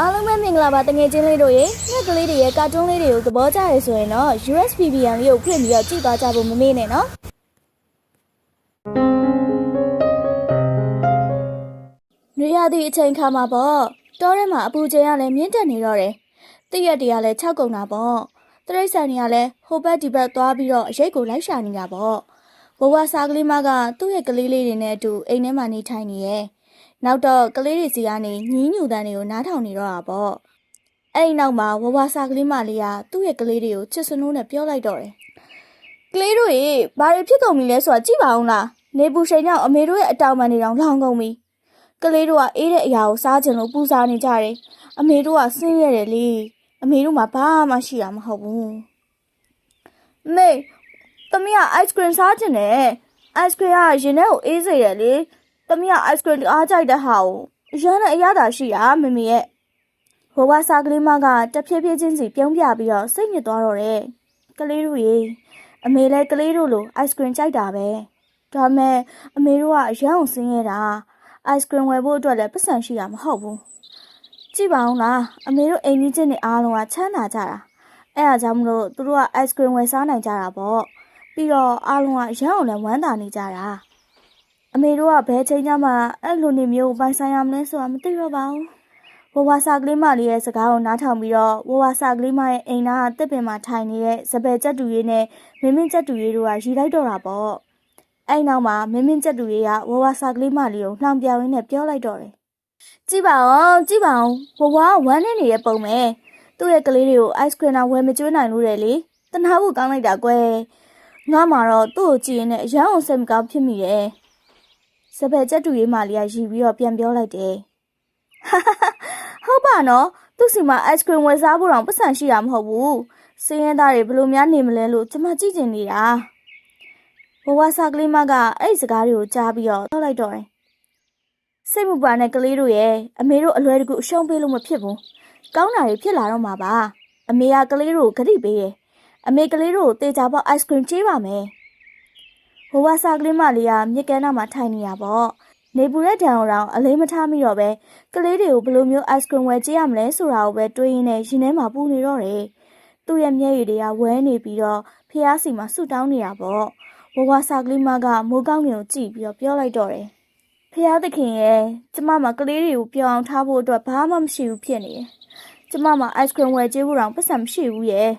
အားလုံးပဲမင်္ဂလာပါတငယ်ချင်းလေးတို့ရေငှက်ကလေးတွေရဲ့ကာတွန်းလေးတွေကိုသဘောကျရဆိုရင်တော့ USBBN လေးကိုဖွင့်ပြီးတော့ကြည့်သွားကြဖို့မမေ့နဲ့နော်နေရသည့်အချိန်ခါမှာပေါ့တောထဲမှာအပူချိန်ကလည်းမြင့်တက်နေတော့တယ်တရက်တည်းကလည်း၆ကုန်တာပေါ့တရိတ်ဆန်တွေကလည်းဟိုဘက်ဒီဘက်သွားပြီးတော့အရိတ်ကိုလိုက်ရှာနေတာပေါ့ဘဝစားကလေးမကသူ့ရဲ့ကလေးလေးတွေနဲ့အတူအိမ်ထဲမှာနေထိုင်နေရဲ့ နောက်တော့ကလေးတွေစီကနေညီးညူတန်းတွေကိုနားထောင်နေတော့တာပေါ့အဲ့ဒီနောက်မှာဝဝစာကလေးမလေးကသူ့ရဲ့ကလေးတွေကိုချစ်စနိုးနဲ့ပြောလိုက်တော့တယ်ကလေးတို့ရေဘာတွေဖြစ်ကုန်ပြီလဲဆိုတာကြည့်ပါဦးလားနေပူချိန်ကြောင့်အမေတို့ရဲ့အတောင်ပံတွေတောင်လောင်ကုန်ပြီကလေးတို့ကအေးတဲ့အရာကိုစားချင်လို့ပူစားနေကြတယ်အမေတို့ကဆင်းရဲတယ်လေအမေတို့မှဘာမှရှိတာမဟုတ်ဘူးမေသမီးက ice cream စားချင်တယ် ice cream ကရင်ထဲကိုအေးစေတယ်လေ။ တမီးက ice cream တအားကြိုက်တဲ့ဟာကိုရမ်းနဲ့အရသာရှိတာမမေရဲ့ဘဝစားကလေးမကတဖြည်းဖြည်းချင်းစီပြုံးပြပြီးတော့စိတ်ညစ်သွားတော့တယ်။ကလေးတို့ရေအမေလည်းကလေးတို့လို ice cream ကြိုက်တာပဲ။ဒါမဲ့အမေတို့ကအရန်ကိုဆင်းရဲတာ ice cream ဝယ်ဖို့အတွက်လည်းပတ်စံရှိတာမဟုတ်ဘူး။ကြည့်ပါဦးလားအမေတို့အိမ်ကြီးချင်းတွေအားလုံးကချမ်းသာကြတာ။အဲ့ဒါကြောင့်မလို့သူတို့က ice cream ဝယ်စားနိုင်ကြတာပေါ့။ပြီးတော့အားလုံးကရန်အောင်လည်းဝမ်းသာနေကြတာ။ အမေတို့ကဘယ်ချိန်ကျမှအဲ့လိုနေမျိုးပိုင်ဆိုင်ရမလဲဆိုတာမသိတော့ပါဘူး။ဝဝစာကလေးမလေးရဲ့စကားကိုနားထောင်ပြီးတော့ဝဝစာကလေးမရဲ့အိမ်သားကတစ်ပင်မှာထိုင်နေတဲ့စပယ်ကျက်တူရေးနဲ့မင်းမင်းကျက်တူရေးတို့ကရီလိုက်တော့တာပေါ့။အဲ့နောက်မှာမင်းမင်းကျက်တူရေးကဝဝစာကလေးမလေးကိုနှောင်ပြောင်ရင်းနဲ့ပြောလိုက်တော့တယ်။ကြည့်ပါဦးကြည့်ပါဦးဝဝကဝမ်းနေနေတဲ့ပုံပဲ။သူ့ရဲ့ကလေးတွေကို ice cream တော့ဝယ်မကျွေးနိုင်လို့တယ်လေ။တနာဖို့ကောင်းလိုက်တာကွယ်။ငါမှတော့သူ့ကိုကြည့်ရင်လည်းအရန်အောင်စိတ်မကောင်းဖြစ်မိရဲ့။ စပယ်ကျက်တူရေးမလေးကရီပြီးတော့ပြန်ပြောလိုက်တယ်။ဟုတ်ပါနော်သူ့စီမှာ ice cream ဝယ်စားဖို့တော့ပတ်စံရှိတာမဟုတ်ဘူး။စင်းရဲသားတွေဘယ်လိုများနေမလဲလို့ကျွန်မကြည့်ကျင်နေတာ။ဘဝစာကလေးမကအဲ့ဒီစကားတွေကိုကြားပြီးတော့ထောက်လိုက်တော့တယ်။စိတ်မပါနဲ့ကလေးတို့ရဲ့အမေတို့အလွယ်တကူအရှုံးပေးလို့မဖြစ်ဘူး။ကောင်းတာတွေဖြစ်လာတော့မှာပါ။အမေကကလေးတို့ကိုဂရိပေးတယ်။အမေကလေးတို့ကိုတေချာပေါက် ice cream ချေးပါမယ်။ ဘဝစာကလေးမလေးကမြစ်ကမ်းနားမှာထိုင်နေရပေါ့နေပူတဲ့တံအောင်အလေးမထားမိတော့ပဲကလေးတွေကိုဘယ်လိုမျိုး ice cream ဝယ်ကြည့်ရမလဲဆိုတာကိုပဲတွေးရင်းနဲ့ရင်ထဲမှာပူနေတော့တယ်သူ့ရဲ့မျက်ရည်တွေကဝဲနေပြီးတော့ဖះစီမှာဆူတောင်းနေတာပေါ့ဘဝစာကလေးမကမိုးကောင်းငင်ကိုကြည့်ပြီးတော့ပြောလိုက်တော့တယ်ဖះသခင်ရဲ့ကျမမှာကလေးတွေကိုပြောင်းအောင်ထားဖို့အတွက်ဘာမှမရှိဘူးဖြစ်နေတယ်ကျမမှာ ice cream ဝယ်ကြည့်ဖို့တော့ပတ်စံမရှိဘူးရဲ့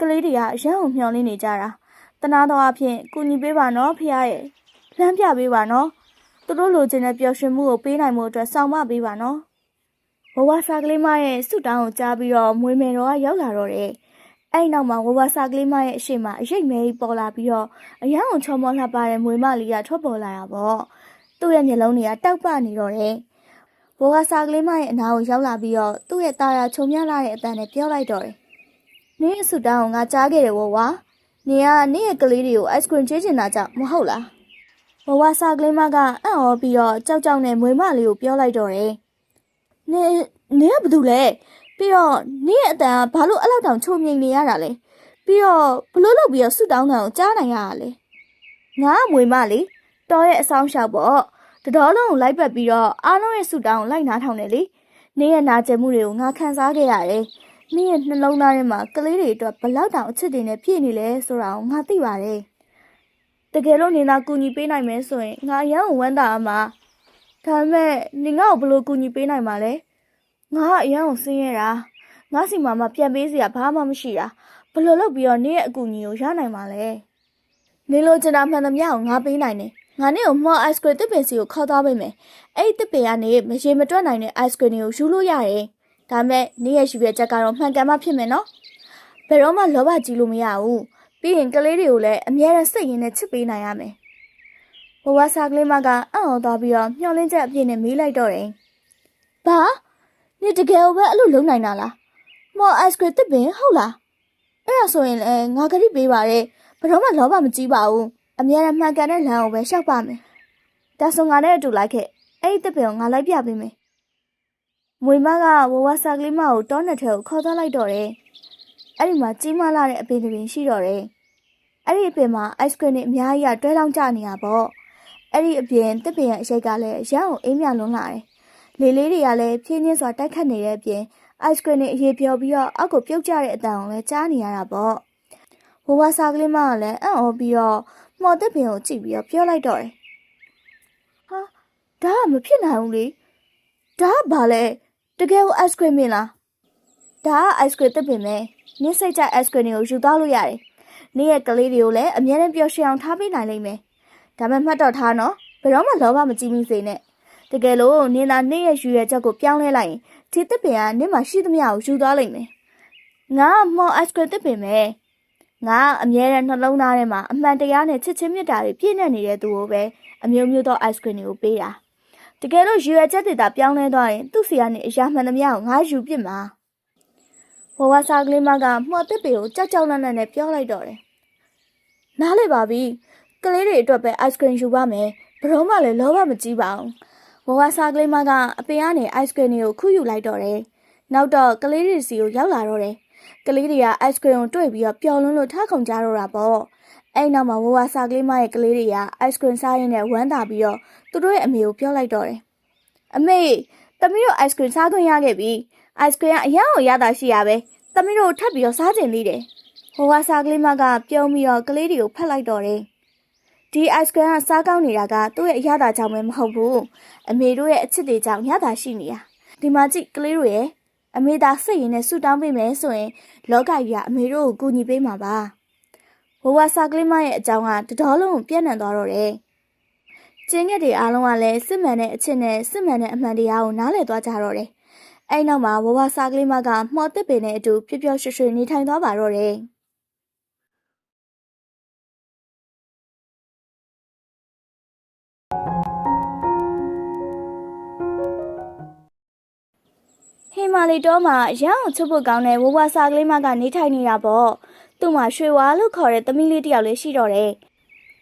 ကလေးတွေကအရန်အောင်မျှော်လင့်နေကြတာ တနာတော်အဖြစ်ကူညီပေးပါနော်ဖះရဲ့လမ်းပြပေးပါနော်သူတို့လိုချင်တဲ့ပျော်ရွှင်မှုကိုပေးနိုင်မှုအတွက်ဆောင်မပေးပါနော်ဘဝစာကလေးမရဲ့ဆုတောင်းကိုကြားပြီးတော့မွေမယ်တော်ကရောက်လာတော့တယ်အဲ့နောက်မှာဝဝစာကလေးမရဲ့အရှိမအရိတ်မဲကြီးပေါ်လာပြီးတော့အရန်အောင်ချောမောလှပတဲ့မွေမလေးကထွက်ပေါ်လာတာပေါ့သူ့ရဲ့မျက်လုံးတွေကတောက်ပနေတော့တယ်ဘဝစာကလေးမရဲ့အနာကိုရောက်လာပြီးတော့သူ့ရဲ့ตาရချုံမြလာတဲ့အတန်နဲ့ပြောလိုက်တော့တယ်နင်းအဆုတောင်းကိုငါကြားခဲ့တယ်ဝဝ နေကနေ့ရဲ့ကလေးတွေကို ice cream ချေးချင်တာကြောင့်မဟုတ်လားဘဝစာကလေးမကအံ့ဩပြီးတော့ကြောက်ကြောက်နဲ့မွေမလေးကိုပြောလိုက်တော့တယ်နေနေကဘာလုပ်လဲပြီးတော့နေ့ရဲ့အတန်ကဘာလို့အဲ့လောက်တောင်ချုံမြိန်နေရတာလဲပြီးတော့ဘလို့လုပ်ပြီးတော့ဆူတောင်းတာကိုကြားနိုင်ရတာလဲငါကမွေမလေးတော်ရဲ့အဆောင်ရှောက်ပေါ့တတော်လုံးကိုလိုက်ပတ်ပြီးတော့အားလုံးရဲ့ဆူတောင်းကိုလိုက်နားထောင်တယ်လေနေ့ရဲ့နာကျင်မှုတွေကိုငါခံစားခဲ့ရတယ် နင့်ရဲ့နှလုံးသားထဲမှာကလေးတွေအတွက်ဘလောက်တောင်အချစ်တွေနဲ့ပြည့်နေလဲဆိုတာကိုငါသိပါတယ်။တကယ်လို့နေသာကူညီပေးနိုင်မယ်ဆိုရင်ငါအရန်ကိုဝမ်းသာအမှာ။ဒါပေမဲ့နေငါ့ကိုဘယ်လိုကူညီပေးနိုင်မှာလဲ။ငါကအရန်ကိုဆင်းရဲတာ။ငါစီမှာမှပြန်ပေးစရာဘာမှမရှိတာ။ဘယ်လိုလုပ်ပြီးတော့နေရဲ့အကူအညီကိုရနိုင်မှာလဲ။နေလို့ကျင်တာမှန်သမျှကိုငါပေးနိုင်တယ်။ငါနဲ့ကိုမော် ice cream တစ်ပင်စီကိုခေါ်သွားပေးမယ်။အဲ့ဒီတစ်ပင်ကနေမရေမတွက်နိုင်တဲ့ ice cream တွေကိုယူလို့ရတယ်။ ဒါမဲ့နေ့ရဲ့ရှိပြချက်ကတော့မှန်ကန်မှဖြစ်မယ်နော်ဘယ်တော့မှလောဘကြီးလို့မရဘူးပြီးရင်ကလေးတွေကိုလည်းအမြဲတမ်းစိတ်ရင်းနဲ့ချစ်ပေးနိုင်ရမယ်ဘဝစာကလေးမကအံ့ဩသွားပြီးတော့မျောလင်းချက်အပြည့်နဲ့မေးလိုက်တော့တယ်ဘာနေတကယ်ပဲအဲ့လိုလုံနိုင်တာလားမော် ice cream တစ်ပင်ဟုတ်လားအဲ့ဒါဆိုရင်လည်းငါကတိပေးပါရဲ့ဘယ်တော့မှလောဘမကြီးပါဘူးအမြဲတမ်းမှန်ကန်တဲ့လမ်းကိုပဲရှောက်ပါမယ်ဒါဆိုငါနဲ့အတူလိုက်ခဲ့အဲ့ဒီတစ်ပင်ကိုငါလိုက်ပြပေးမယ် မွေမကဝဝစာကလေးမကိုတောနှစ်ထဲကိုခေါ်သွားလိုက်တော့တယ်။အဲ့ဒီမှာကြီးမားလာတဲ့အပင်တစ်ပင်ရှိတော့တယ်။အဲ့ဒီအပင်မှာ ice cream တွေအများကြီးကတွဲလောင်းကျနေတာပေါ့။အဲ့ဒီအပြင်တစ်ပင်ရဲ့အရှိတ်ကလည်းရမ်းအောင်အေးမြလွန်းလာတယ်။လေလေးတွေကလည်းဖြင်းချင်းစွာတိုက်ခတ်နေတဲ့အပြင် ice cream တွေအရေးပြောပြီးတော့အောက်ကိုပြုတ်ကျတဲ့အတန်ကိုလည်းကြားနေရတာပေါ့ဘဝစားကလေးမကလည်းအံ့ဩပြီးတော့မော်တက်ပင်ကိုကြည့်ပြီးတော့ပြောလိုက်တော့တယ်ဟာဒါကမဖြစ်နိုင်ဘူးလေဒါကဘာလဲ တကယ်ကို ice cream မင်းလားဒါက ice cream တက်ပင်ပဲနင်းစိတ်ကြ ice cream တွေကိုယူသွားလို့ရတယ်နေ့ရဲ့ကလေးတွေကိုလည်းအမြဲတမ်းပျော်ရွှင်အောင်ထားပေးနိုင်လိမ့်မယ်ဒါပေမဲ့မှတ်တော့ထားနော်ဘယ်တော့မှလောဘမကြီးမိစေနဲ့တကယ်လို့နင်းသာနေ့ရဲ့ယူရဲ့ချက်ကိုပြောင်းလဲလိုက်ရင်ဒီတက်ပင်ကနင်းမှာရှိသမျှကိုယူသွားလိမ့်မယ်ငါကမော် ice cream တက်ပင်ပဲငါကအမြဲတမ်းနှလုံးသားထဲမှာအမှန်တရားနဲ့ချစ်ချင်းမြတ်တာတွေပြည့်နေနေတဲ့သူကိုပဲအမျိုးမျိုးသော ice cream တွေကိုပေးတာ တကယ်လို့ယူရဲ့ချက်တွေသာပြောင်းလဲသွားရင်သူ့စီကနေအရာမှန်သမျှကိုငါယူပြစ်မှာဘဝစားကလေးမကမှော်တက်ပင်ကိုကြောက်ကြောက်လန့်လန့်နဲ့ပြောလိုက်တော့တယ်နားလေပါပြီကလေးတွေအတွက်ပဲ ice cream ယူပါမယ်ဘယ်တော့မှလည်းလောဘမကြီးပါဘူးဘဝစားကလေးမကအပင်ကနေ ice cream တွေကိုခုယူလိုက်တော့တယ်နောက်တော့ကလေးတွေစီကိုရောက်လာတော့တယ်ကလေးတွေက ice cream ကိုတွေ့ပြီးတော့ပျော်လွန်းလို့ထားခုန်ကြတော့တာပေါ့အဲ့နောက်မှာဝဝစားကလေးမရဲ့ကလေးတွေက ice cream စားရင်းနဲ့ဝမ်းသာပြီးတော့ သူတို့ရဲ့အမေကိုပြောလိုက်တော့တယ်အမေသမီးတို့ ice cream စားခွင့်ရခဲ့ပြီ ice cream ကအရင်ကရတာရှိရပဲသမီးတို့ထပ်ပြီးတော့စားကျင်သေးတယ်ဘဝစားကလေးမကပြုံးပြီးတော့ကလေးတွေကိုဖက်လိုက်တော့တယ်ဒီ ice cream ကစားကောင်းနေတာကသူ့ရဲ့အရသာကြောင့်ပဲမဟုတ်ဘူးအမေတို့ရဲ့အချစ်တွေကြောင့်ရတာရှိနေတာဒီမှာကြည့်ကလေးတို့ရဲ့အမေသာစိတ်ရင်းနဲ့ဆူတောင်းပေးမယ်ဆိုရင် လောကကြီးကအမေတို့ကိုကူညီပေးမှာပါဘဝစားကလေးမရဲ့အကြောင်းကတတော်လုံးကိုပြန့်နှံ့သွားတော့တယ် ကျင်းငက်တွေအားလုံးကလည်းစစ်မှန်တဲ့အချစ်နဲ့စစ်မှန်တဲ့အမှန်တရားကိုနားလည်သွားကြတော့တယ်အဲ့နောက်မှာဝဝစားကလေးမကမှော်တစ်ပင်နဲ့အတူပျော်ပျော်ရွှင်ရွှင်နေထိုင်သွားပါတော့တယ်ဟိမာလီတော့မှာရအောင်ချွတ်ဖို့ကောင်းတဲ့ဝဝစားကလေးမကနေထိုင်နေတာပေါ့သူ့မှာရွှေဝါလို့ခေါ်တဲ့သမီးလေးတစ်ယောက်လေးရှိတော့တယ်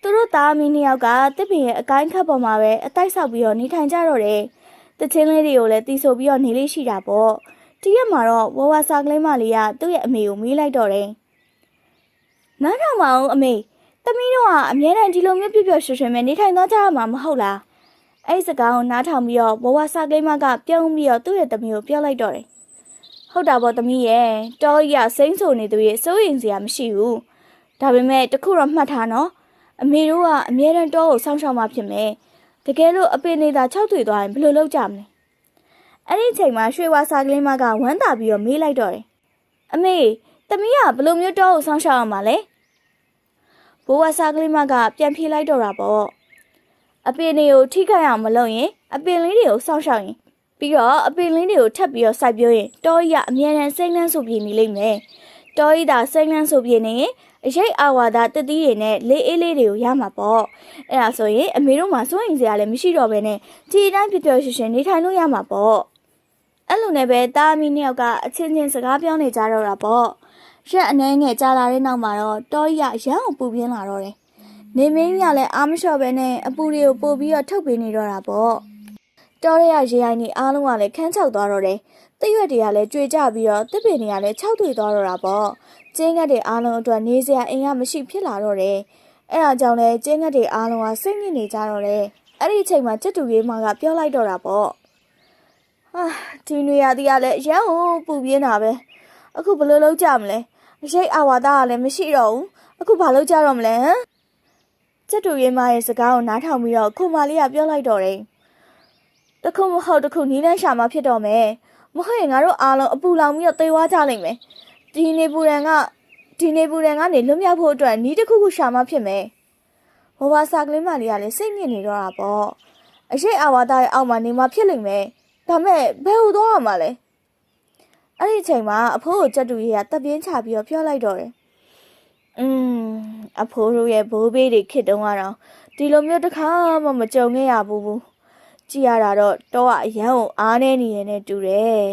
သူတို့သားမီးနှစ်ယောက်ကတစ်ပင်ရဲ့အကိုင်းခတ်ပေါ်မှာပဲအတိုက်ဆောက်ပြီးတော့နေထိုင်ကြတော့တယ်တချင်းလေးတွေကိုလည်းတီးဆိုပြီးတော့နေလေးရှိတာပေါ့တရက်မှာတော့ဝဝစားကလေးမလေးကသူ့ရဲ့အမေကိုမေးလိုက်တော့တယ်နားထောင်ပါအောင်အမေသမီးတို့ကအမြဲတမ်းဒီလိုမျိုးပြပြရွှင်ရွှင်ပဲနေထိုင်သွားကြရမှာမဟုတ်လားအဲ့ဒီစကားကိုနားထောင်ပြီးတော့ဝဝစားကလေးမကပြုံးပြီးတော့သူ့ရဲ့သမီးကိုပြောလိုက်တော့တယ်ဟုတ်တာပေါ့သမီးရဲ့တောကြီးကစိမ့်ဆိုနေသူရဲ့စိုးရင်စရာမရှိဘူးဒါပေမဲ့တခုတော့မှတ်ထားနော် အမေတို့ကအမြဲတမ်းတောကိုစောင့်ရှောက်မှဖြစ်မယ်တကယ်လို့အပင်နေတာ၆တွေ့သွားရင်ဘယ်လိုလုပ်ကြမလဲအဲ့ဒီအချိန်မှာရွှေဝါစာကလေးမကဝမ်းသာပြီးတော့မေးလိုက်တော့တယ်အမေသမီးကဘယ်လိုမျိုးတောကိုစောင့်ရှောက်ရမှာလဲဘိုးဝါစာကလေးမကပြန်ဖြေလိုက်တော့တာပေါ့အပင်တွေကိုထိခိုက်အောင်မလုပ်ရင်အပင်လေးတွေကိုစောင့်ရှောက်ရင်ပြီးတော့အပင်လေးတွေကိုထပ်ပြီးတော့စိုက်ပျိုးရင်တောကြီးကအမြဲတမ်းစိမ့်လန်းဆိုပြေနေလိမ့်မယ်တောကြီးသာစိမ့်လန်းဆိုပြေနေရင် အရိတ်အာဝါဒတတိတွေနဲ့လေးအေးလေးတွေကိုရမှာပေါ့အဲ့ဒါဆိုရင်အမေတို့မှစိုးရင်စရာလည်းမရှိတော့ဘဲနဲ့ဒီအတိုင်းပြပြရွှင်ရွှင်နေထိုင်လို့ရမှာပေါ့အဲ့လိုနဲ့ပဲတာမီနှစ်ယောက်ကအချင်းချင်းစကားပြောနေကြတော့တာပေါ့ရက်အနှဲငယ်ကြာလာတဲ့နောက်မှာတော့တောကြီးကရမ်းအောင်ပူပြင်းလာတော့တယ်နေမင်းကလည်းအားမလျှော့ပဲနဲ့အပူတွေကိုပို့ပြီးတော့ထုတ်ပေးနေတော့တာပေါ့တောရဲရရေအိုင်နေအားလုံးကလည်းခန်းချောက်သွားတော့တယ်တရွက်တွေကလည်းကြွေကြပြီးတော့တစ်ပင်တွေကလည်းခြောက်ထွေသွားတော့တာပေါ့ ကျင်းငတ်တွေအားလုံးအတွက်နေစရာအိမ်ကမရှိဖြစ်လာတော့တယ်အဲ့ဒါကြောင့်လဲကျင်းငတ်တွေအားလုံးကစိတ်ညစ်နေကြတော့တယ်အဲ့ဒီအချိန်မှာချက်တူရေးမကပြောလိုက်တော့တာပေါ့ဟာဒီနေရာတီးကလည်းရမ်းဟိုပူပြင်းတာပဲအခုဘယ်လိုလုပ်ကြမလဲအရိတ်အာဝါဒကလည်းမရှိတော့ဘူးအခုဘာလုပ်ကြတော့မလဲဟမ်ချက်တူရေးမရဲ့စကားကိုနားထောင်ပြီးတော့ခုမလေးကပြောလိုက်တော့တယ်တခုမဟုတ်တခုနီးနှမ်းရှာမှဖြစ်တော့မယ်မဟုတ်ရင်ငါတို့အားလုံးအပူလောင်ပြီးတော့သေသွားကြလိမ့်မယ် ဒီနေပူရန်ကဒီနေပူရန်ကနေလွတ်မြောက်ဖို့အတွက်နီးတစ်ခုခုရှာမှဖြစ်မယ်ဘောဘာစာကလေးမလေးကလည်းစိတ်ညစ်နေတော့တာပေါ့အရှိအာဝါဒရဲ့အောက်မှာနေမှဖြစ်လိမ့်မယ်ဒါမဲ့ဘယ်ဟိုသွားရမှာလဲအဲ့ဒီအချိန်မှာအဖိုးကိုကြက်တူကြီးကတပ်ပြင်းချပြီးတော့ပြောလိုက်တော့တယ်อืมအဖိုးတို့ရဲ့ဘိုးဘေးတွေခစ်တုံးကတော့ဒီလိုမျိုးတစ်ခါမှမကြုံခဲ့ရဘူးဘူးကြည့်ရတာတော့တောကအရန်ကိုအားနေနေရတဲ့တူတယ်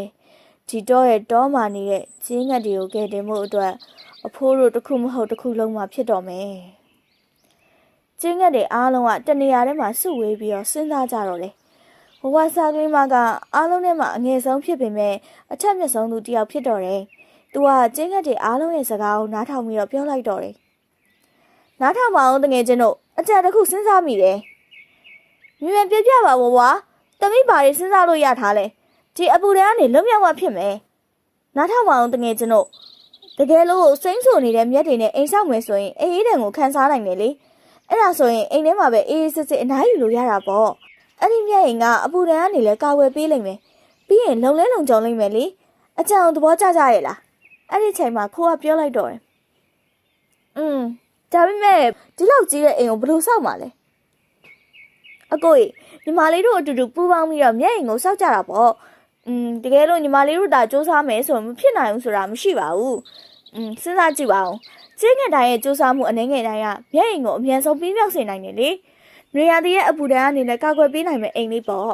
ဒီတော့ရဲ့တောမှာနေတဲ့ကျင်းငတ်တွေကိုကဲတင်မှုအတွက်အဖိုးတို့တစ်ခုမဟုတ်တစ်ခုလုံးမှဖြစ်တော့မယ်ကျင်းငတ်တွေအားလုံးကတနေရာထဲမှာစုဝေးပြီးတော့စဉ်းစားကြတော့တယ်ဘဝစားကလေးမကအားလုံးထဲမှာအငယ်ဆုံးဖြစ်ပေမဲ့အထက်မြတ်ဆုံးသူတယောက်ဖြစ်တော့တယ်သူကကျင်းငတ်တွေအားလုံးရဲ့စကားကိုနားထောင်ပြီးတော့ပြောလိုက်တော့တယ်နားထောင်ပါအောင်တငယ်ချင်းတို့အကြံတစ်ခုစဉ်းစားမိတယ်မြင်မြင်ပြပြပါဘဝတမိဘာတွေစဉ်းစားလို့ရထားလဲ ဒီအပူတန်းကနေလွတ်မြောက်မှဖြစ်မယ်နားထောင်ပါအောင်တငယ်ချင်းတို့တကယ်လို့စိမ့်ဆူနေတဲ့မြက်တွေနဲ့အိမ်ဆောက်မယ်ဆိုရင်အေးအေးတန်ကိုခန်းစားနိုင်တယ်လေအဲ့ဒါဆိုရင်အိမ်ထဲမှာပဲအေးအေးစစ်စစ်အနားယူလို့ရတာပေါ့အဲ့ဒီမြက်အိမ်ကအပူတန်းကနေလည်းကာဝယ်ပေးလိမ့်မယ်ပြီးရင်လုံလဲလုံကြုံလိမ့်မယ်လေအကြံသဘောကျကြရဲ့လားအဲ့ဒီချိန်မှာခိုးကပြောလိုက်တော့တယ်อืมဒါပေမဲ့ဒီလောက်ကြီးတဲ့အိမ်ကိုဘယ်လိုဆောက်မှာလဲအကိုကြီးညီမလေးတို့အတူတူပူးပေါင်းပြီးတော့မျက်အိမ်ကိုစောက်ကြတာပေါ့ อืมတကယ်လို့ညီမလေးတို့ဒါစူးစမ်းမယ်ဆိုရင်မဖြစ်နိုင်ဘူးဆိုတာမရှိပါဘူးอืมစဉ်းစားကြည့်ပါဦးကျင်းငယ်တိုင်းရဲ့စူးစမ်းမှုအနေငယ်တိုင်းကမျက်အိမ်ကိုအမြန်ဆုံးပြီးမြောက်စေနိုင်တယ်လေနေရာတည်းရဲ့အပူဒဏ်ကနေလည်းကာကွယ်ပေးနိုင်မယ့်အိမ်လေးပေါ့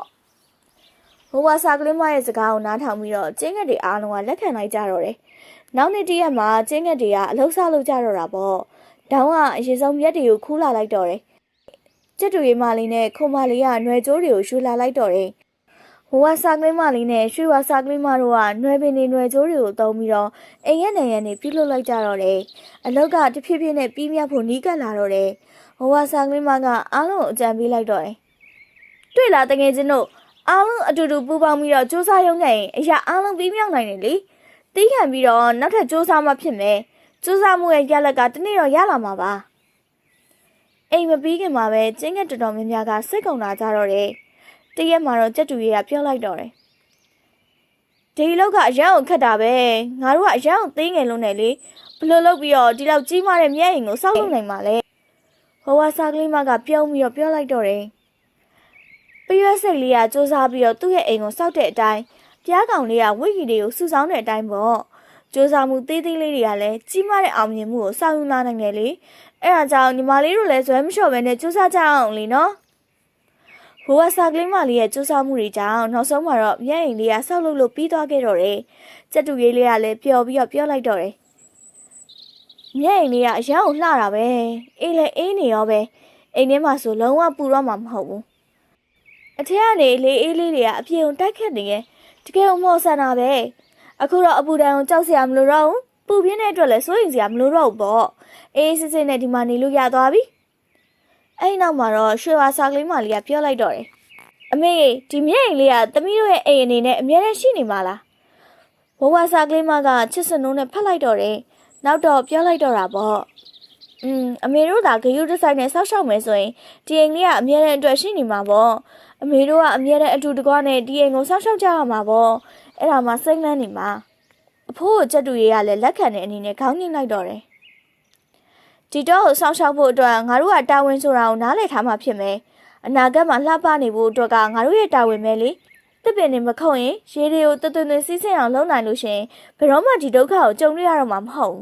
ဘဝစာကလေးမရဲ့စကားကိုနားထောင်ပြီးတော့ကျင်းငယ်တွေအားလုံးကလက်ခံလိုက်ကြတော့တယ်နောက်နေ့တည့်ရက်မှာကျင်းငယ်တွေကအလောက်စားလုပ်ကြတော့တာပေါ့တောင်းကအရင်ဆုံးမျက်တွေကိုခူးလာလိုက်တော့တယ်ကျက်တူရီမလေးနဲ့ခုံမလေးကຫນွယ်ကျိုးတွေကိုယူလာလိုက်တော့တယ် ဝဝစာကလေးမလေးနဲ့ရွှေဝါစာကလေးမတို့ကနွယ်ပင်တွေနွယ်ကျိုးတွေကိုတုံးပြီးတော့အိမ်ရဲ့နေရံတွေပြုတ်လွတ်လိုက်ကြတော့တယ်။အလောက်ကတဖြည်းဖြည်းနဲ့ပြီးမြတ်ဖို့နီးကပ်လာတော့တယ်။ဝဝစာကလေးမကအားလုံးအကြံပေးလိုက်တော့တယ်။တွေ့လားတကယ်ချင်းတို့အားလုံးအတူတူပူးပေါင်းပြီးတော့စူးစမ်းရုံးနဲ့အရာအားလုံးပြီးမြောက်နိုင်တယ်လေ။တီးခံပြီးတော့နောက်ထပ်စူးစမ်းမှဖြစ်မယ်။စူးစမ်းမှုရဲ့ရလဒ်ကတနေ့တော့ရလာမှာပါ။အိမ်မပြီးခင်မှာပဲကျင်းကတော်တော်များများကစိတ်ကုန်လာကြတော့တယ်။ တရက်မှာတော့ကြက်တူရီကပြောလိုက်တော့တယ်ဒီလောက်ကအရန်ကိုခတ်တာပဲငါတို့ကအရန်ကိုသိငယ်လုံးနဲ့လေဘလို့လုပ်ပြီးတော့ဒီလောက်ကြီးမားတဲ့မျက်ရည်ကိုစောက်လုပ်နိုင်မှာလဲဟိုဝါစာကလေးမကပြုံးပြီးတော့ပြောလိုက်တော့တယ်ပရွက်စိတ်လေးကစူးစမ်းပြီးတော့သူ့ရဲ့အိမ်ကိုစောက်တဲ့အတိုင်းပြားကောင်လေးကဝိကီတွေကိုစူဆောင်းတဲ့အတိုင်းပေါ့စူးစမ်းမှုသေးသေးလေးတွေကလည်းကြီးမားတဲ့အောင်မြင်မှုကိုစောင့်ယူလာနိုင်တယ်လေအဲ့ဒါကြောင့်ညီမလေးတို့လည်းဇွဲမလျှော့ပဲနဲ့စူးစမ်းကြအောင်လीနော် ဟိုကစာကလေးမလေးရဲ့စူးစမ်းမှုတွေကြောင့်နောက်ဆုံးမှာတော့မျက်အိမ်လေးကဆောက်လုပ်လို့ပြီးသွားခဲ့တော့တယ်ကြက်တူရေးလေးကလည်းပျော်ပြီးတော့ပြောလိုက်တော့တယ်မျက်အိမ်လေးကအရန်ကိုလှတာပဲအေးလေအေးနေရောပဲအိမ်ထဲမှာဆိုလုံးဝပူတော့မှာမဟုတ်ဘူးအထက်ကနေလေအေးလေးတွေကအပြေုံတိုက်ခတ်နေရဲ့တကယ်မော်ဆန်တာပဲအခုတော့အပူတန်ကိုကြောက်စရာမလိုတော့ဘူးပူပြင်းတဲ့အတွက်လည်းစိုးရိမ်စရာမလိုတော့ဘူးပေါ့အေးစစ်စစ်နဲ့ဒီမှာနေလို့ရသွားပြီ အဲ့ဒီနောက်မှာတော့ရွှေဝါစာကလေးမလေးကပြောလိုက်တော့တယ်အမေဒီမြင့်အိမ်လေးကသမီးတို့ရဲ့အိမ်အနေနဲ့အမြဲတမ်းရှိနေမှာလားဘဝစာကလေးမကချစ်စနိုးနဲ့ဖတ်လိုက်တော့တယ်နောက်တော့ပြောလိုက်တော့တာပေါ့อืมအမေတို့သာဂယုတစ်ဆိုင်နဲ့ဆောက်ရှောက်မယ်ဆိုရင်ဒီအိမ်လေးကအမြဲတမ်းအတွက်ရှိနေမှာပေါ့အမေတို့ကအမြဲတမ်းအတူတကွနဲ့ဒီအိမ်ကိုဆောက်ရှောက်ကြရမှာပေါ့အဲ့ဒါမှစိတ်လန်းနေမှာအဖိုးကိုကြက်တူရေးကလည်းလက်ခံတဲ့အနေနဲ့ခေါင်းညှိလိုက်တော့တယ် ဒီတော့ကိုဆောက်ရှောက်ဖို့အတွက်ငါတို့ကတာဝန်ဆိုတာကိုနားလည်ထားမှဖြစ်မယ်အနာဂတ်မှာလှပနေဖို့အတွက်ကငါတို့ရဲ့တာဝန်ပဲလေတစ်ပင်နေမခုံရင်ရေတွေကိုတွတ်တွတ်စီးဆင်းအောင်လုပ်နိုင်လို့ရှင်ဘယ်တော့မှဒီဒုက္ခကိုကြုံရတော့မှာမဟုတ်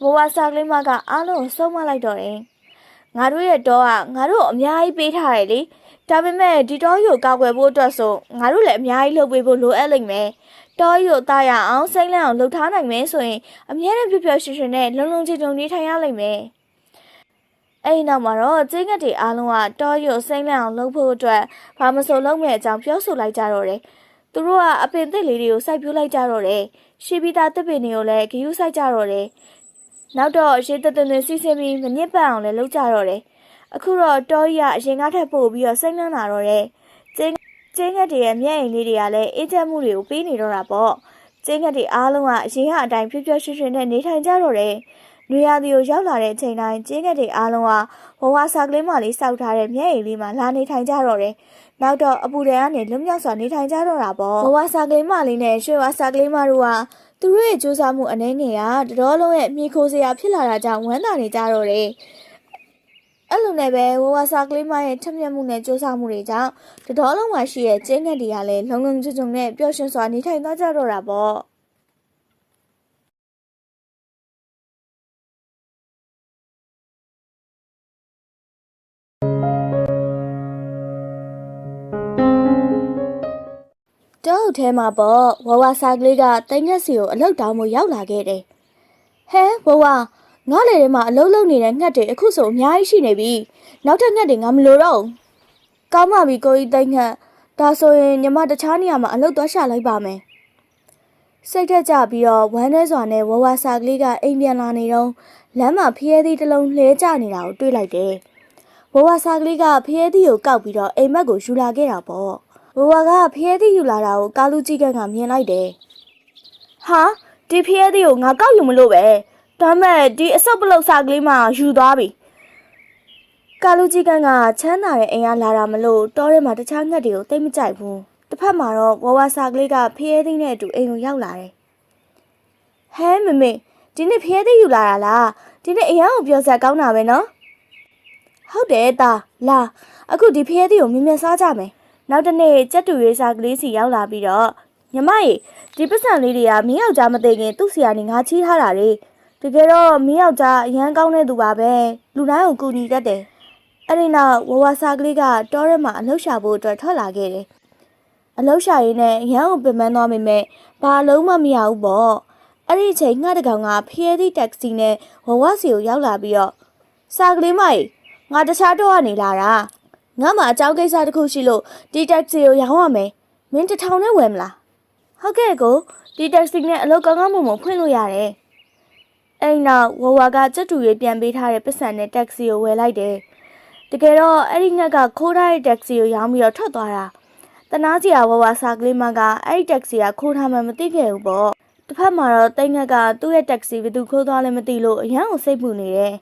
ဘူးဘဝစာကလေးမကအားလုံးကိုဆုံးမလိုက်တော့တယ်ငါတို့ရဲ့တော့ကငါတို့အများကြီးပေးထားတယ်လေဒါပေမဲ့ဒီတော့ကိုကောက်ွယ်ဖို့အတွက်ဆိုငါတို့လည်းအများကြီးလုပ်ပေးဖို့လိုအပ်လိမ့်မယ် တောကြီးကိုတာရအောင်စိမ့်လန့်အောင်လှုပ်ထားနိုင်မယ်ဆိုရင်အများနဲ့ပြပြရွှင်ရွှင်နဲ့လုံလုံခြုံခြုံနေထိုင်ရလိမ့်မယ်အဲ့ဒီနောက်မှာတော့ကျင်းကတိအားလုံးကတောကြီးကိုစိမ့်လန့်အောင်လှုပ်ဖို့အတွက်ဘာမဆိုလုပ်မဲ့အကြောင်းပြောဆိုလိုက်ကြတော့တယ်သူတို့ကအပင်သစ်လေးတွေကိုစိုက်ပျိုးလိုက်ကြတော့တယ်ရှီပီတာသစ်ပင်တွေကိုလည်းဂယူးစိုက်ကြတော့တယ်နောက်တော့ရေတသွင်းစီးဆင်းပြီးမနစ်ပတ်အောင်လည်းလုပ်ကြတော့တယ်အခုတော့တောကြီးကအရင်ကထက်ပို့ပြီးတော့စိမ့်လန့်လာတော့တယ် ကျင်းကျင်းငက်တွေရဲ့မျက်အိမ်လေးတွေကလည်းအေးချမ်းမှုတွေကိုပေးနေတော့တာပေါ့ကျင်းငက်တွေအားလုံးကအရင်ကအတိုင်းဖြည်းဖြည်းရွှင်ရွှင်နဲ့နေထိုင်ကြတော့တယ်နွေရာသီကိုရောက်လာတဲ့အချိန်တိုင်းကျင်းငက်တွေအားလုံးကဘဝစာကလေးမလေးစောက်ထားတဲ့မျက်အိမ်လေးမှာလာနေထိုင်ကြတော့တယ်နောက်တော့အပူတန်ကနေလွတ်မြောက်စွာနေထိုင်ကြတော့တာပေါ့ဘဝစာကလေးမလေးနဲ့ရွှေဝါစာကလေးမတို့ကသူတို့ရဲ့စူးစမ်းမှုအနေငယ်ကတတော်လုံးရဲ့မြေခိုးစရာဖြစ်လာတာကြောင့်ဝမ်းသာနေကြတော့တယ် အဲ့လိုနဲ့ပဲဝဝစာကလေးမရဲ့ထက်မြက်မှုနဲ့စူးစမ်းမှုတွေကြောင့်တတော်လုံးမှာရှိတဲ့ကျင်းငက်တွေကလည်းလုံလုံချုံချုံနဲ့ပျော်ရွှင်စွာနေထိုင်သွားကြတော့တာပေါ့တောက်ထဲမှာပေါ့ဝဝစာကလေးကတိုင်ငက်စီကိုအလောက်တောင်းမှုရောက်လာခဲ့တယ်ဟဲဝဝ ငါလေထဲမှာအလုံးလုံးနေတဲ့ငှက်တွေအခုဆိုအများကြီးရှိနေပြီနောက်ထပ်ငှက်တွေငါမလိုတော့ဘူးကောင်းပါပြီကိုကြီးတိုင်ငှက်ဒါဆိုရင်ညီမတခြားနေရာမှာအလုပ်သွားရှာလိုက်ပါမယ်စိတ်ထက်ကြပြီးတော့ဝမ်းထဲစွာနဲ့ဝဝစာကလေးကအိမ်ပြန်လာနေတော့လမ်းမှာဖျဲသီးတစ်လုံးလှဲကျနေတာကိုတွေ့လိုက်တယ်ဝဝစာကလေးကဖျဲသီးကိုကောက်ပြီးတော့အိမ်မက်ကိုယူလာခဲ့တာပေါ့ဝဝကဖျဲသီးယူလာတာကိုကာလူကြီးကန်းကမြင်လိုက်တယ်ဟာဒီဖျဲသီးကိုငါကောက်ယူမလို့ပဲ ဒါမဲ့ဒီအဆုပ်ပလုတ်စာကလေးမှယူသွားပြီကာလူကြီးကန်းကချမ်းသာတဲ့အိမ်ကလာတာမလို့တောထဲမှာတခြားငှက်တွေကိုတိတ်မကြိုက်ဘူးတစ်ဖက်မှာတော့ဝဝစာကလေးကဖျဲသီးနဲ့အတူအိမ်ကိုရောက်လာတယ်ဟဲမမေဒီနေ့ဖျဲသီးယူလာတာလားဒီနေ့အရန်ကိုပြောဆက်ကောင်းတာပဲနော်ဟုတ်တယ်တာလာအခုဒီဖျဲသီးကိုမြင်မြန်စားကြမယ်နောက်တစ်နေ့ကြက်တူရေးစားကလေးစီရောက်လာပြီးတော့ညီမရေဒီပတ်စံလေးတွေကမင်းယောက်ျားမသိခင်သူ့စီကနေငါချီးထားတာလေ တကယ်တော့မင်းယောက်ျားအရန်ကောင်းတဲ့သူပါပဲလူတိုင်းကိုကူညီတတ်တယ်အဲ့ဒီနောက်ဝဝစားကလေးကတောထဲမှာအလှရှာဖို့အတွက်ထွက်လာခဲ့တယ်အလှရှာရင်းနဲ့ရန်ကိုပင်ပန်းသွားမိမဲ့ဘာလုံးမမရဘူးပေါ့အဲ့ဒီအချိန်ငှက်တကောင်ကဖျဲသီးတက္ကစီနဲ့ဝဝစီကိုရောက်လာပြီးတော့စားကလေးမကြီးငါတခြားတော့ကနေလာတာငါမှအကြောင်းကိစ္စတစ်ခုရှိလို့ဒီတက္ကစီကိုရောင်းရမယ်မင်းတစ်ထောင်နဲ့ဝယ်မလားဟုတ်ကဲ့ကိုဒီတက္ကစီနဲ့အလုပ်ကောင်းကောင်းမွန်မွန်ဖွင့်လို့ရတယ် အဲ့နောက်ဝဝကစက်တူရေးပြန်ပေးထားတဲ့ပတ်စံနဲ့တက္ကစီကိုဝယ်လိုက်တယ်တကယ်တော့အဲ့ဒီငှက်ကခိုးထားတဲ့တက္ကစီကိုရောင်းပြီးတော့ထွက်သွားတာတနာစီယာဝဝစာကလေးမကအဲ့ဒီတက္ကစီကခိုးထားမှမသိခဲ့ဘူးပေါ့တစ်ဖက်မှာတော့တိတ်ငှက်ကသူ့ရဲ့တက္ကစီဘယ်သူခိုးသွားလဲမသိလို့အရန်ကိုစိတ်ပူနေတယ်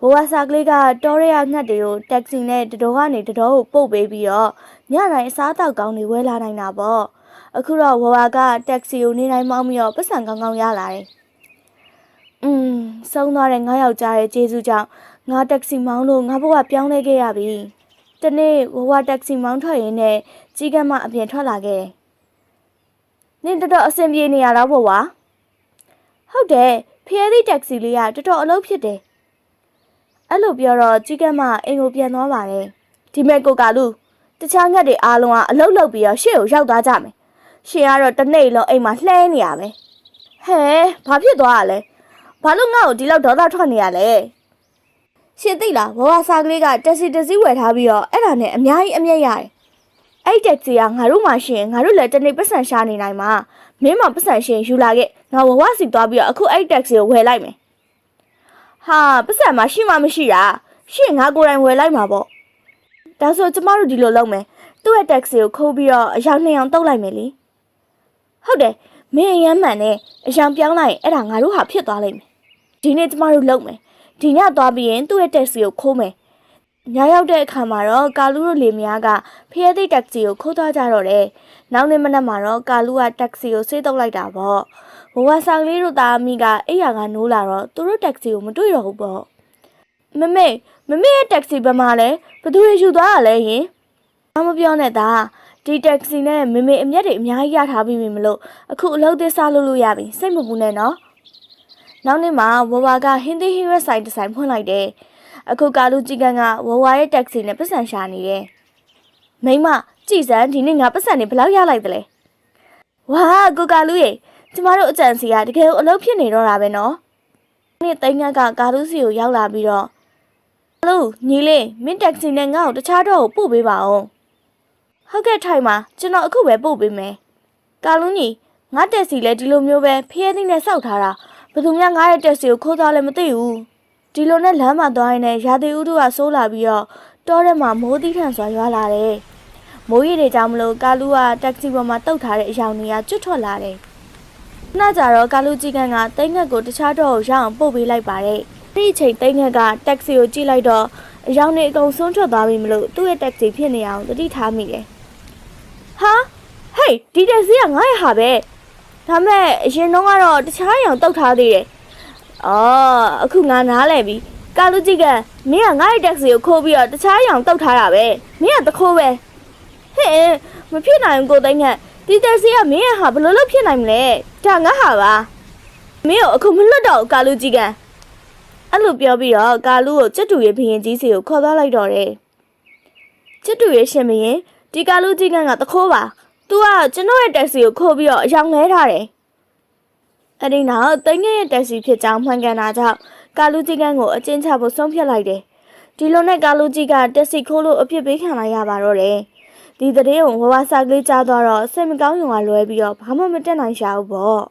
ဘဝစာကလေးကတောရဲရငှက်တွေကိုတက္ကစီနဲ့တတော်ကနေတတော်ကိုပို့ပေးပြီးတော့ညတိုင်းအစားအသောက်ကောင်းတွေဝယ်လာနိုင်တာပေါ့အခုတော့ဝဝကတက္ကစီကိုနေတိုင်းမောင်းပြီးတော့ပတ်စံကောင်းကောင်းရလာတယ် อืมဆုံးသွားတဲ့ငါယောက်ျားရဲ့ကျေးဇူးကြောင့်ငါတက္ကစီမောင်းလို့ငါဘဝပြောင်းလဲခဲ့ရပြီတနေ့ဝဝတက္ကစီမောင်းထွက်ရင်းနဲ့ကြီးကမ်းမအပြင်ထွက်လာခဲ့တယ်နင်တော်တော်အဆင်ပြေနေရတော့ဘဝဟုတ်တယ်ဖျဲသီးတက္ကစီလေးကတော်တော်အလုပ်ဖြစ်တယ်အဲ့လိုပြောတော့ကြီးကမ်းမအိမ်ကိုပြန်သွားပါတယ်ဒီမဲ့ကိုကလူတခြားငှက်တွေအားလုံးကအလုတ်လုတ်ပြီးတော့ရှေ့ကိုရောက်သွားကြမယ်ရှင်ကတော့တစ်နေ့လုံးအိမ်မှာလှဲနေရပဲဟဲဘာဖြစ်သွားရလဲ ဘာလို့ငါ့ကိုဒီလောက်ဒေါသထွက်နေရလဲရှင်သိလားဘဝစားကလေးကတက်စီတက်စီဝယ်ထားပြီးတော့အဲ့ဒါနဲ့အများကြီးအမျက်ရတယ်အဲ့ဒီတက်စီကငါတို့မှရှင်ငါတို့လည်းတနေ့ပတ်စံရှာနေနိုင်မှာမင်းမပတ်စံရှင်ယူလာခဲ့ငါဝဝစီသွားပြီးတော့အခုအဲ့ဒီတက်စီကိုဝယ်လိုက်မယ်ဟာပတ်စံမရှိမှမရှိတာရှင့်ငါကိုယ်တိုင်ဝယ်လိုက်မှာပေါ့ဒါဆိုကျမတို့ဒီလိုလုပ်မယ်သူ့ရဲ့တက္ကစီကိုခိုးပြီးတော့အယောင်နှစ်ယောင်တုတ်လိုက်မယ်လေဟုတ်တယ်မင်းအရမ်းမှန်နဲ့အယောင်ပြောင်းလိုက်ရင်အဲ့ဒါငါတို့ဟာဖြစ်သွားလိမ့်မယ် ဒီနေ့ကျမတို့လုပ်မယ်ဒီညသွားပြီးရင်သူ့ရဲ့တက္ကစီကိုခိုးမယ်ညရောက်တဲ့အခါမှာတော့ကာလူတို့လေမယားကဖျဲသိတက္ကစီကိုခိုးသွားကြတော့တယ်နောက်နေ့မနက်မှာတော့ကာလူကတက္ကစီကိုဆေးတုပ်လိုက်တာပေါ့ဘဝဆောင်လေးတို့သားအမိကအိယာကနိုးလာတော့သူတို့တက္ကစီကိုမတွေ့တော့ဘူးပေါ့မမေမမေရဲ့တက္ကစီဘယ်မှာလဲဘယ်သူတွေယူသွားရလဲယင်ဘာမပြောနဲ့သားဒီတက္ကစီနဲ့မမေအမျက်တွေအများကြီးရထားပြီးပြီမလို့အခုအလုပ်သစ်စလုပ်လို့ရပြီစိတ်မပူနဲ့နော် နောက်နေ့မှာဝဝကဟင်းသီးဟင်းရွက်ဆိုင်တစ်ဆိုင်ဖွင့်လိုက်တယ်အခုကာလူကြီးကန်ကဝဝရဲ့တက္ကစီနဲ့ပတ်စံရှာနေတယ်မိမကြည်စမ်းဒီနေ့ငါပတ်စံနေဘယ်လောက်ရလိုက်သလဲဝါကိုကာလူရေကျမတို့အကြံစီကတကယ်ကိုအလုပ်ဖြစ်နေတော့တာပဲနော်။နေ့တိုင်းငတ်ကကာလူစီကိုရောက်လာပြီးတော့ဟလိုညီလေးမင်းတက္ကစီနဲ့ငါ့ကိုတခြားတော့ကိုပို့ပေးပါအောင်။ဟုတ်ကဲ့ထိုင်ပါကျွန်တော်အခုပဲပို့ပေးမယ်။ကာလူညီငါတက်စီလဲဒီလိုမျိုးပဲဖျဲသီးနဲ့စောက်ထားတာ ဘယ်သူမှငါရဲ့တက်စီကိုခိုးသွားလဲမသိဘူး။ဒီလိုနဲ့လမ်းမှာသွားရင်လည်းရာသီဥတုကဆိုးလာပြီးတော့တောထဲမှာမိုးသီးထန်စွာရွာလာတယ်။မိုးရေတွေကြောင့်မလို့ကာလူကတက္ကစီပေါ်မှာတုတ်ထားတဲ့အယောင်တွေကကျွတ်ထွက်လာတယ်။နာကြတော့ကာလူကြီးကန်ကတိတ်ငက်ကိုတခြားတော့ရအောင်ပို့ပေးလိုက်ပါတယ်။ဒီအချိန်တိတ်ငက်ကတက္ကစီကိုကြည့်လိုက်တော့အယောင်နေအကုန်ဆုံးထွက်သွားပြီမလို့သူ့ရဲ့တက္ကစီဖြစ်နေအောင်တတိထားမိတယ်။ဟာဟေးဒီတက္ကစီကငါ့ရဲ့ဟာပဲ။ ဒါမဲ့အရင်တော့ကတော့တခြားအယောင်တုတ်ထားသေးတယ်။အော်အခုငါနားလဲပြီ။ကာလူကြီးကန်မင်းကငါ့ရဲ့တက္ကစီကိုခိုးပြီးတော့တခြားအယောင်တုတ်ထားတာပဲ။မင်းကတခိုးပဲ။ဟဲ့မဖြစ်နိုင်ဘူးကိုတိတ်ငက်ဒီတက်စီကမင်းရဲ့ဟာဘယ်လိုလုပ်ဖြစ်နိုင်မလဲဒါငါဟာပါမင်းကိုအခုမလွတ်တော့ဘူးကာလူကြီးကန်အဲ့လိုပြောပြီးတော့ကာလူကိုကျွတ်တူရဲ့ဘရင်ကြီးစီကိုခေါ်သွားလိုက်တော့တယ်ကျွတ်တူရဲ့ရှင်ဘရင်ဒီကာလူကြီးကန်ကတခိုးပါ तू ကကျွန်တော်ရဲ့တက်စီကိုခိုးပြီးတော့အယောင်လဲထားတယ်အဲ့ဒီနောက်တိတ်ငယ်ရဲ့တက်စီဖြစ်ကြောင်းမှန်ကန်တာကြောင့်ကာလူကြီးကန်ကိုအကျဉ်းချဖို့ဆုံးဖြတ်လိုက်တယ်ဒီလိုနဲ့ကာလူကြီးကတက်စီခိုးလို့အပြစ်ပေးခံလိုက်ရပါတော့တယ်ဒီသတင်းကိုဝဝစာကလေးကြားသွားတော့စိတ်မကောင်းရုံကလွဲပြီးတော့ဘာမှမတက်နိုင်ရှာဘူးပေါ့